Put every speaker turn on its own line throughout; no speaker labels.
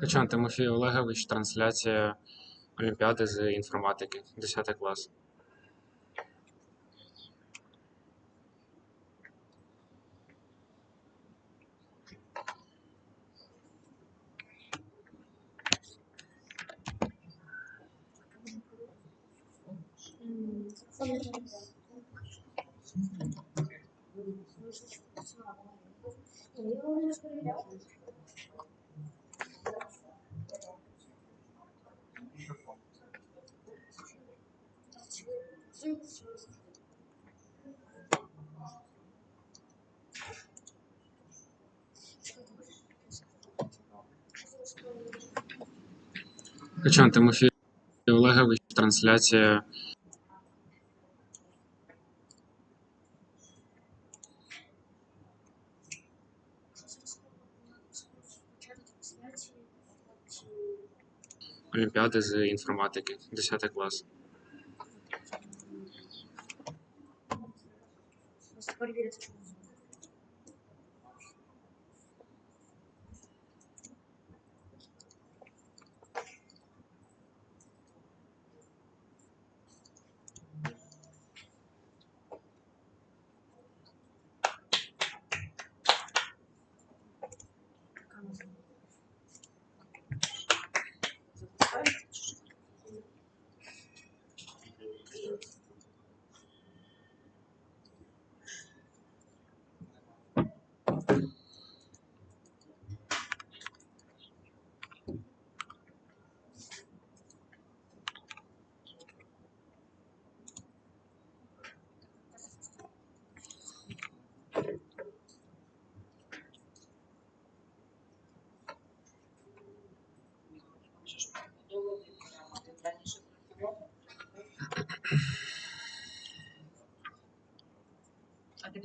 Качан Тимофій Олегович, трансляція Олімпіади з інформатики, 10 клас.
Не перевіряв.
Качан Тимофій Олегович, трансляція Олімпіади з інформатики, 10 клас.
Перевірити.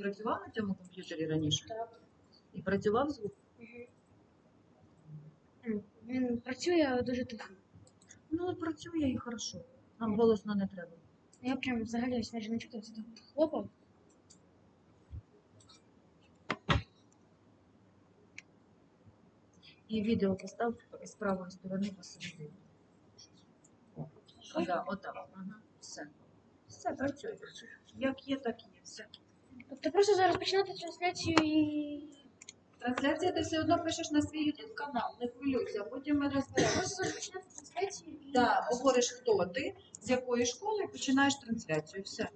Працював на цьому комп'ютері раніше?
Так.
І працював звук?
М, Він працює дуже тихо.
Ну, працює і хорошо. Нам голосно не треба.
Я прям взагалі ось майже не чути, це хлопав.
І відео постав з правої сторони посередині. Да, отак. Ага. Все. Все працює. Як є, так є. Все.
Тобто просто зараз починати трансляцію і.
Трансляція ти все одно пишеш на свій YouTube канал, не хвилюйся, потім ми розберемося.
Просто зараз починати трансляцію і.
Так, говориш, хто ти, з якої школи, і починаєш трансляцію. Все.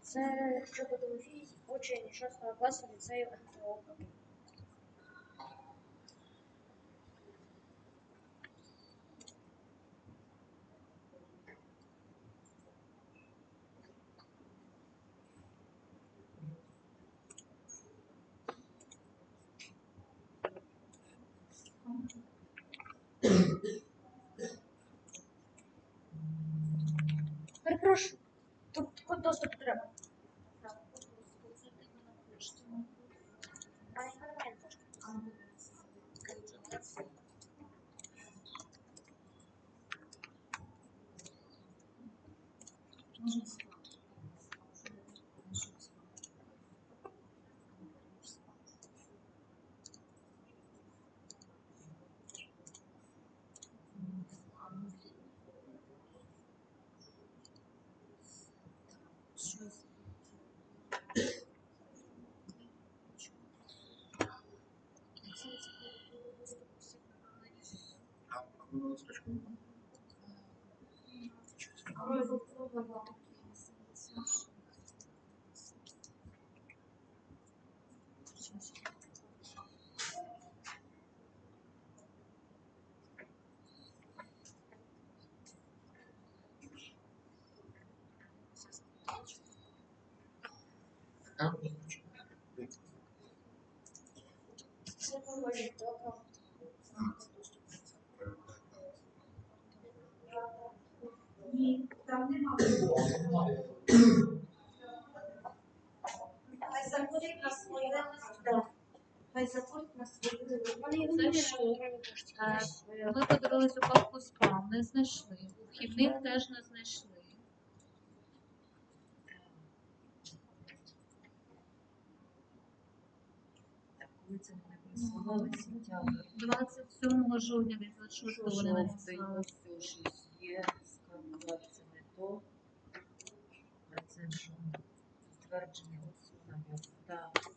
Це щодо Тимофій, учень 6 класу ліцею НФО. Перепрошую, тут код доступу треба. Так, код доступу.
Пошті.
Це
Ні.
Вони його
Це
не
Ми знайшли. Вхідних теж не знайшли.
Так, коли це вони
27 жовтня 26 вони
Жовтий,
написали.
ось щось є, скарбувати це не то. А це що? Підтвердження ось навіть. Так.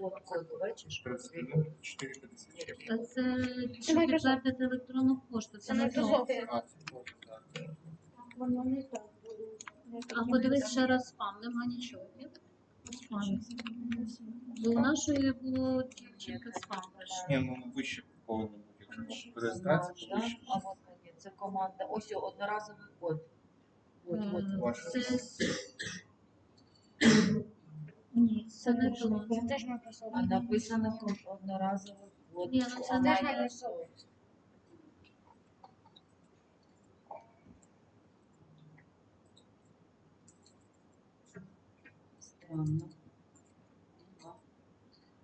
От код, бачиш?
4,54.
А це щоб підтвердити електронну пошту. Це не то.
Так.
Так.
А подивись ще раз спам, нема нічого. Бо у нашої було тільки спам.
Ні, ну вище повинно бути. Якщо по реєстрації, то
Да,
вище.
А от ні, це команда. Ось о, одноразовий код. От, от.
Ваше.
Це
Ні,
це не то.
Це теж Microsoft.
А написано одноразовий код.
Ні, ну це теж
Microsoft. Странно.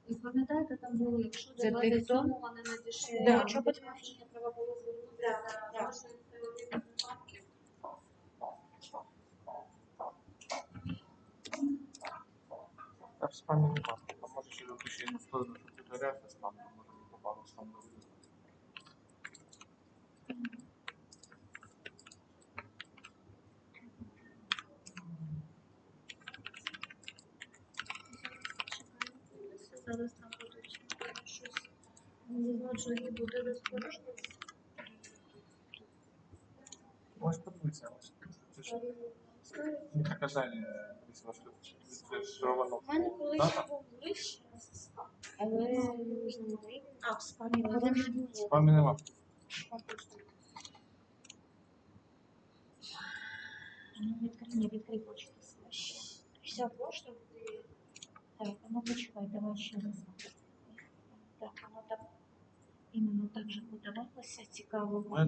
І пам'ятаєте, там було, якщо до
Це ти
27-го не надійшли.
Да.
якщо підтвердження треба було звернутися,
Да, да.
може, це один з випадків.
А в спамі нема. А може ще на сторону, що ти береш, а спам там може не попало в спам до
Зараз там будуть щось. Не знаю, що її буде розпорожність.
Можеш подивитися, ось. Це ж не наказання, десь ваше зареєстровано.
У мене колись
Дата?
був вище, але не знаю. А, в спамі
Але
але
вже
не
було.
В спамі нема.
Ну, відкрий, не відкрий почту. Вся пошта буде. Так, а ну почекай, давай ще раз. Так, воно так іменно так же подавалося, цікаво.
Моя